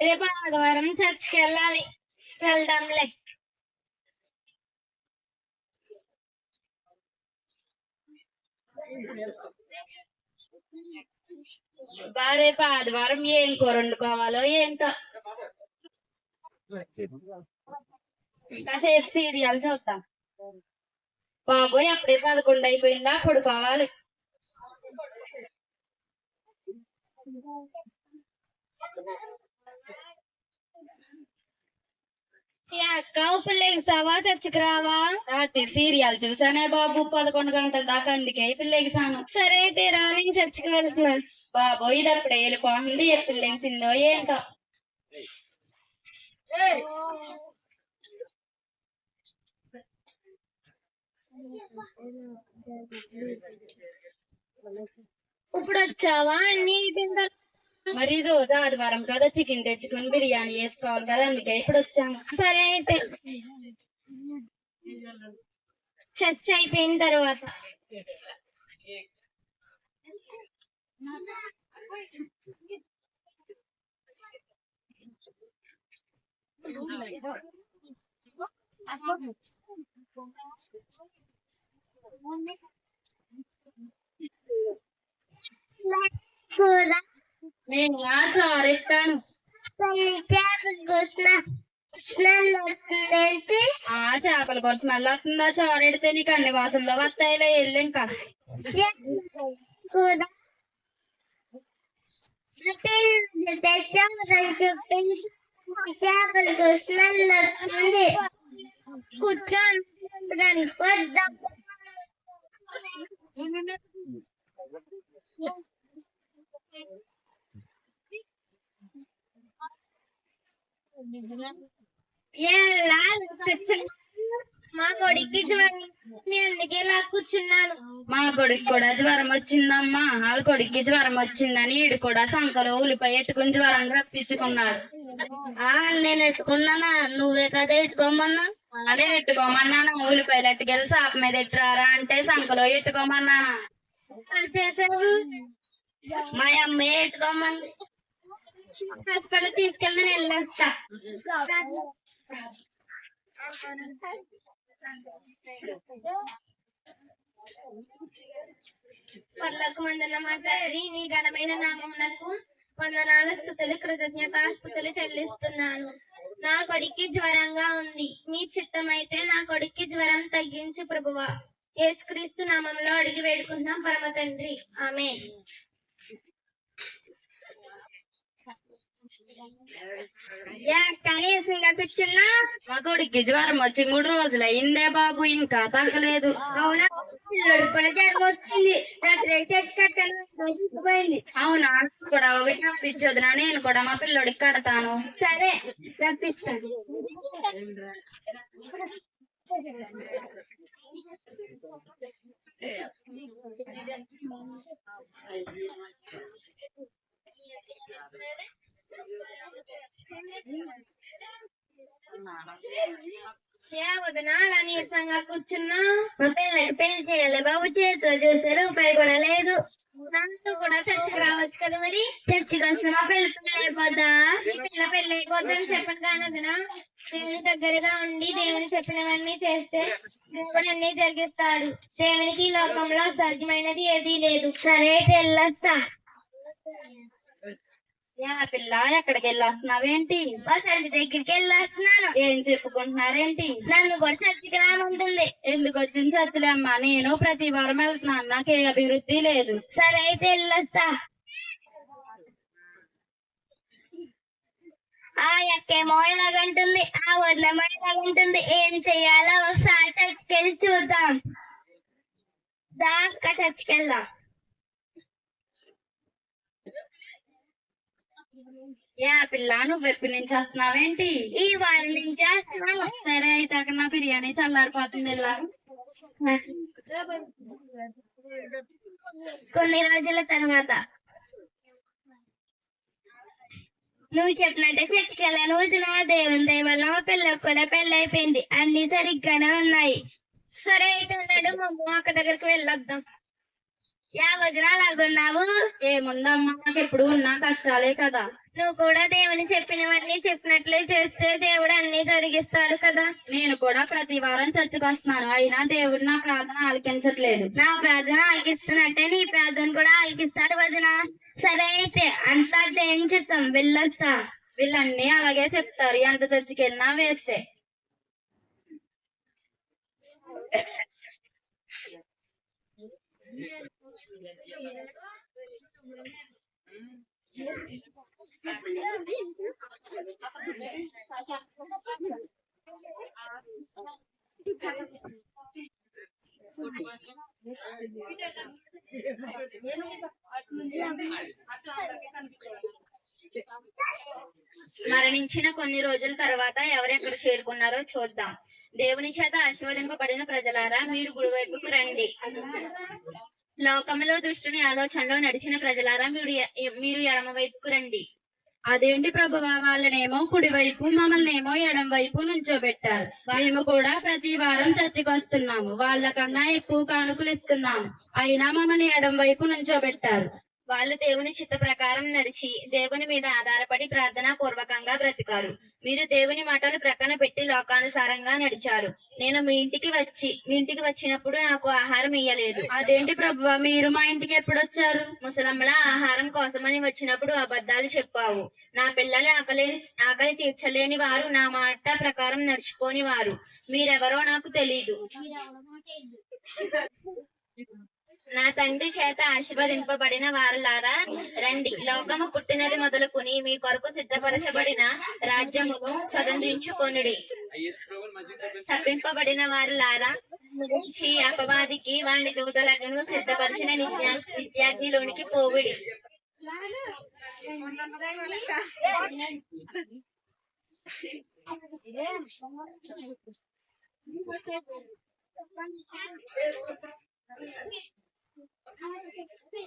రేపు ఆదివారం చర్చికి వెళ్ళాలి. వెళ్దాంలే. బా రేపు ఆదివారం ఏం కూర వండుకోవాలో ఏంటో. కాసేపు సీరియల్ చూద్దాం. బాబోయ్ అప్పుడే పదకొండు అయిపోయిందా? పడుకోవాలి అక్క ఇప్పుడు లేసావా చర్చికి రావా? రాత్రి సీరియల్ చూసానే బాబు పదకొండు గంటల దాకా అందుకే పిల్లెగిసాను సరే అయితే రా నేను చర్చికి వెళ్తున్నాను బాబోయ్ ఇది అప్పుడే వెళ్ళిపోతుంది ఎప్పుడు లేచిందో ఏంటో. ఇప్పుడు వచ్చావా అన్ని అయిపోయిన తర్వాత మరి రోజు ఆదివారం కదా చికెన్ తెచ్చుకొని బిర్యానీ వేసుకోవాలి కదా అందుకే ఇప్పుడు వచ్చాను సరే అయితే. చర్చ్ అయిపోయిన తర్వాత. కూర నేను ఆ చారెట్టాను ఆ చేపల కూర మళ్ళీ వస్తుందా? చారెడితే నీకు అన్ని వాసుల్లో వస్తాయిలే వెళ్ళు ఇంకా. చేపలకు స్మెల్ వస్తుంది కూర్చొని వద్దాం. మా కొడుకు జ్వరం నేను అందుకే ఇలా కూర్చున్నాను. మా కొడుకు కూడా జ్వరం వచ్చిందమ్మా. వాళ్ళ కొడుక్కి జ్వరం వచ్చిందని ఈడు కూడా సంకలో ఉల్లిపాయ ఎట్టుకుని జ్వరం రప్పించుకున్నాడు. ఆ నేను ఎట్టుకున్నానా? నువ్వే కదా ఎట్టుకోమన్నా? అదే ఎట్టుకోమన్నాను? ఉల్లిపాయలు ఎట్టుకెళ్ళి సాప మీద ఎట్టురారా అంటే సంకలో ఎట్టుకోమన్నాను? చేసావు? మా అమ్మాయి ఎట్టుకోమంది. హాస్పిటల్ తీసుకెళ్ళి నేను వెళ్ళొస్తా. పర్లకు మందల మాతారి నీ ఘనమైన నామమునకు వందనాల స్థుతులు కృతజ్ఞతాస్థుతులు చెల్లిస్తున్నాను. నా కొడుక్కి జ్వరంగా ఉంది. మీ చిత్తమైతే నా కొడుక్కి జ్వరం తగ్గించు ప్రభువా. యేసుక్రీస్తు నామంలో అడిగి వేడుకుంటున్నాం పరమ తండ్రి. ఆమె కనీసంగా కూర్చున్నా? మా కొడుక్కి జ్వరం వచ్చి మూడు రోజులు అయిందే బాబు ఇంకా తగ్గలేదు. అవునా? కూడా జ్వరం వచ్చింది. రాత్రి తెచ్చి కట్టాను పోయింది అవునా? కూడా ఒకటి రప్పించొద్దునా? నేను కూడా మా పిల్లోడికి కడతాను. సరే రప్పిస్తాను. ఏ వదినా అలా నీరసంగా కూర్చున్నా మా పిల్లకి పెళ్ళి చేయాలి బాబు చేతిలో చూస్తే రూపాయి కూడా లేదు నాతో కూడా చర్చికి రావచ్చు కదా మరి చర్చికి వస్తే మా పిల్ల పెళ్ళి అయిపోద్దా మీ పిల్ల పెళ్ళి అయిపోద్దని చెప్పండి కానీ వదనా దేవుని దగ్గరగా ఉండి దేవుని చెప్పినవన్నీ చేస్తే దేవుడు అన్ని జరిగిస్తాడు దేవునికి ఈ లోకంలో అసాధ్యమైనది ఏదీ లేదు సరే అయితే వెళ్ళొస్తా పిల్ల ఎక్కడికి వెళ్ళొస్తున్నావేంటి? బస్ దగ్గరికి వెళ్ళొస్తున్నాను. ఏం చెప్పుకుంటున్నారేంటి? నన్ను కూడా చర్చికి రామంటుంది. ఎందుకు వచ్చిన చర్చలేమ్మా నేను ప్రతి వారం వెళ్తున్నాను. నాకు ఏ అభివృద్ధి లేదు. సరే అయితే వెళ్ళొస్తా. ఆ ఎక్కేమో ఇలాగంటుంది ఆ వదిలేమో ఇలాగంటుంది ఏం చెయ్యాలో ఒకసారి చర్చికి వెళ్ళి చూద్దాం. దా అక్క చర్చికి వెళ్దాం యా పిల్ల నువ్వు ఎప్పటి నుంచి వస్తున్నావేంటి ఈ వారం నుంచి వస్తున్నాను సరే అయితే అక్కడ నా బిర్యానీ చల్లారిపోతుంది వెళ్ళా. కొన్ని రోజుల తర్వాత. నువ్వు చెప్పినట్టే చర్చికి వెళ్ళాను వదిన దేవుని దయ వల్ల మా పిల్లలకు కూడా పెళ్ళి అయిపోయింది. అన్ని సరిగ్గానే ఉన్నాయి. సరే అయితే అన్నాడు మా అక్క దగ్గరికి వెళ్ళొద్దాం. యా వదిన అలాగున్నావు ఏముందమ్మా ఎప్పుడు ఉన్నా కష్టాలే కదా. నువ్వు కూడా దేవుని చెప్పినవన్నీ చెప్పినట్లే చేస్తే దేవుడు అన్ని జరిగిస్తాడు కదా. నేను కూడా ప్రతి వారం చర్చకు వస్తున్నాను అయినా దేవుడు నా ప్రార్థన ఆలకించట్లేదు. నా ప్రార్థన ఆలకిస్తున్నట్టే నీ ప్రార్థన కూడా ఆలకిస్తాడు వదిన. సరే అయితే అంతా దేవుని చిత్తం వెళ్ళొస్తా. వీళ్ళన్నీ అలాగే చెప్తారు. ఎంత చర్చికి వెళ్ళినా వేస్తే మరణించిన కొన్ని రోజుల తర్వాత ఎవరెక్కడ చేరుకున్నారో చూద్దాం. దేవుని చేత ఆశీర్వదింపబడిన ప్రజలారా మీరు గుడివైపుకు రండి. లోకంలో దుష్టుని ఆలోచనలో నడిచిన ప్రజలారా మీరు మీరు ఎడమ వైపుకు రండి. అదేంటి ప్రభువా? వాళ్ళనేమో కుడివైపు మమ్మల్ని ఏమో ఎడం వైపు నుంచోబెట్టారు. మేము కూడా ప్రతి వారం చర్చికొస్తున్నాము. వాళ్ళకన్నా ఎక్కువ కానుకలు ఇస్తున్నాము. అయినా మమ్మల్ని ఎడం వైపు నుంచోబెట్టారు. వాళ్ళు దేవుని చిత్త ప్రకారం నడిచి దేవుని మీద ఆధారపడి ప్రార్థనా పూర్వకంగా బ్రతికారు. మీరు దేవుని మాటలు ప్రక్కన పెట్టి లోకానుసారంగా నడిచారు. నేను మీ ఇంటికి వచ్చి మీ ఇంటికి వచ్చినప్పుడు నాకు ఆహారం ఇయ్యలేదు. అదేంటి ప్రభువా? మీరు మా ఇంటికి ఎప్పుడు వచ్చారు ముసలమ్మల ఆహారం కోసమని వచ్చినప్పుడు అబద్ధాలు చెప్పావు. నా పిల్లలు ఆకలి ఆకలి తీర్చలేని వారు నా మాట ప్రకారం నడుచుకోని వారు. మీరెవరో నాకు తెలీదు. నా తండ్రి చేత ఆశీర్వదింపబడిన వారులారా రండి. లోకము పుట్టినది మొదలుకుని మీ కొరకు సిద్ధపరచబడిన రాజ్యమును స్వతంత్రించుకొనుడి. తప్పింపబడిన వారులారా నుంచి అపవాదికి వాని దూతలను సిద్ధపరిచిన నిత్యా నిత్యాగ్నిలోనికి పోవిడి. 我妈妈最